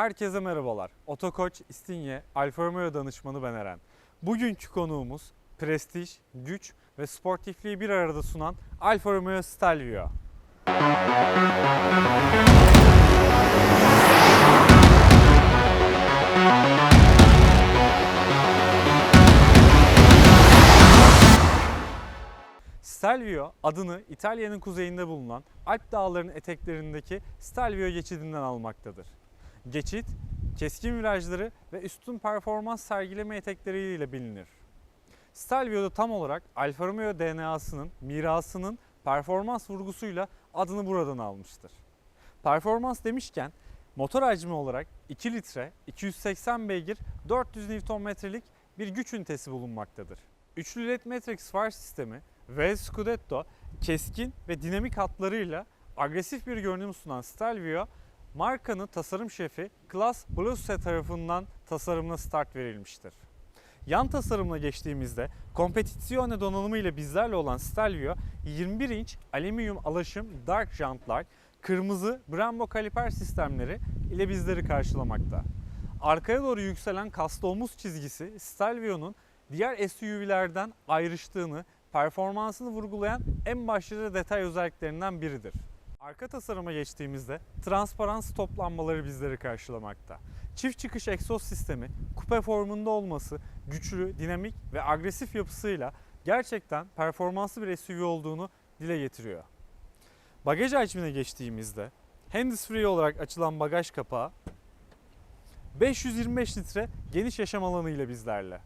Herkese merhabalar. Otokoç İstinye Alfa Romeo danışmanı ben Eren. Bugünkü konuğumuz prestij, güç ve sportifliği bir arada sunan Alfa Romeo Stelvio. Stelvio adını İtalya'nın kuzeyinde bulunan Alp dağlarının eteklerindeki Stelvio geçidinden almaktadır. Geçit, keskin virajları ve üstün performans sergileme yetenekleriyle bilinir. Stelvio da tam olarak Alfa Romeo DNA'sının, mirasının performans vurgusuyla adını buradan almıştır. Performans demişken motor hacmi olarak 2 litre, 280 beygir, 400 Nm'lik bir güç ünitesi bulunmaktadır. Üçlü LED Matrix far sistemi ve Scudetto keskin ve dinamik hatlarıyla agresif bir görünüm sunan Stelvio, markanın tasarım şefi Klaus Blusse tarafından tasarımına start verilmiştir. Yan tasarımına geçtiğimizde Competizione donanımı ile bizlerle olan Stelvio 21 inç alüminyum alaşım dark jantlar, kırmızı Brembo kaliper sistemleri ile bizleri karşılamakta. Arkaya doğru yükselen kaslı omuz çizgisi Stelvio'nun diğer SUV'lerden ayrıştığını, performansını vurgulayan en başlıca detay özelliklerinden biridir. Arka tasarıma geçtiğimizde transparan stop lambaları bizleri karşılamakta. Çift çıkış egzoz sistemi, kupe formunda olması, güçlü, dinamik ve agresif yapısıyla gerçekten performanslı bir SUV olduğunu dile getiriyor. Bagaj hacmine geçtiğimizde hands free olarak açılan bagaj kapağı 525 litre geniş yaşam alanı ile bizlerle.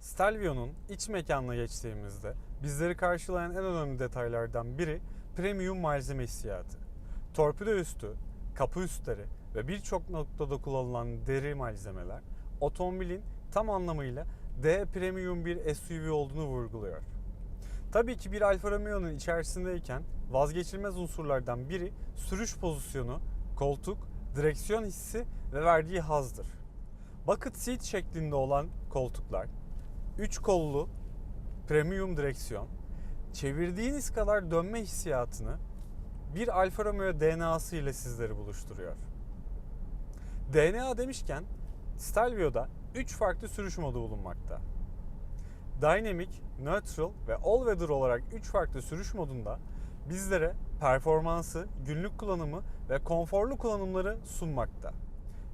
Stelvio'nun iç mekanına geçtiğimizde bizleri karşılayan en önemli detaylardan biri premium malzeme hissiyatı. Torpido üstü, kapı üstleri ve birçok noktada kullanılan deri malzemeler otomobilin tam anlamıyla D premium bir SUV olduğunu vurguluyor. Tabii ki bir Alfa Romeo'nun içerisindeyken vazgeçilmez unsurlardan biri sürüş pozisyonu, koltuk, direksiyon hissi ve verdiği hazdır. Bucket seat şeklinde olan koltuklar, 3 kollu premium direksiyon, çevirdiğiniz kadar dönme hissiyatını bir Alfa Romeo DNA'sı ile sizleri buluşturuyor. DNA demişken Stelvio'da 3 farklı sürüş modu bulunmakta. Dynamic, Neutral ve All Weather olarak 3 farklı sürüş modunda bizlere performansı, günlük kullanımı ve konforlu kullanımları sunmakta.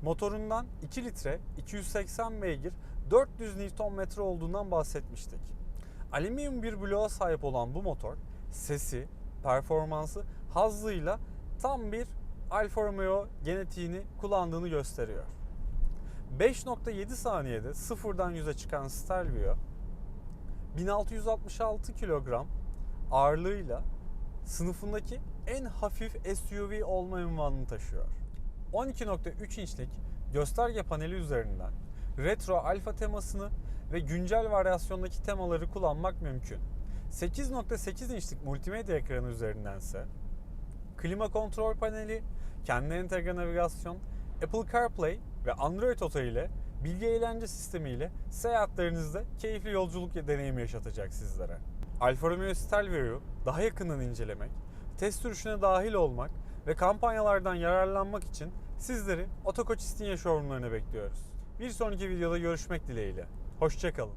Motorundan 2 litre, 280 beygir, 400 Nm olduğundan bahsetmiştik. Alüminyum bir bloğa sahip olan bu motor sesi, performansı, hazzıyla tam bir Alfa Romeo genetiğini kullandığını gösteriyor. 5.7 saniyede sıfırdan 100'e çıkan Stelvio 1666 kilogram ağırlığıyla sınıfındaki en hafif SUV olma ünvanını taşıyor. 12.3 inçlik gösterge paneli üzerinden retro alfa temasını ve güncel varyasyondaki temaları kullanmak mümkün. 8.8 inçlik multimedya ekranı üzerindense klima kontrol paneli, kendi entegre navigasyon, Apple CarPlay ve Android Auto ile bilgi eğlence sistemi ile seyahatlerinizde keyifli yolculuk deneyimi yaşatacak sizlere. Alfa Romeo Stelvio'yu daha yakından incelemek, test sürüşüne dahil olmak ve kampanyalardan yararlanmak için sizleri Otokoç İstinye showroomlarına bekliyoruz. Bir sonraki videoda görüşmek dileğiyle. Hoşçakalın.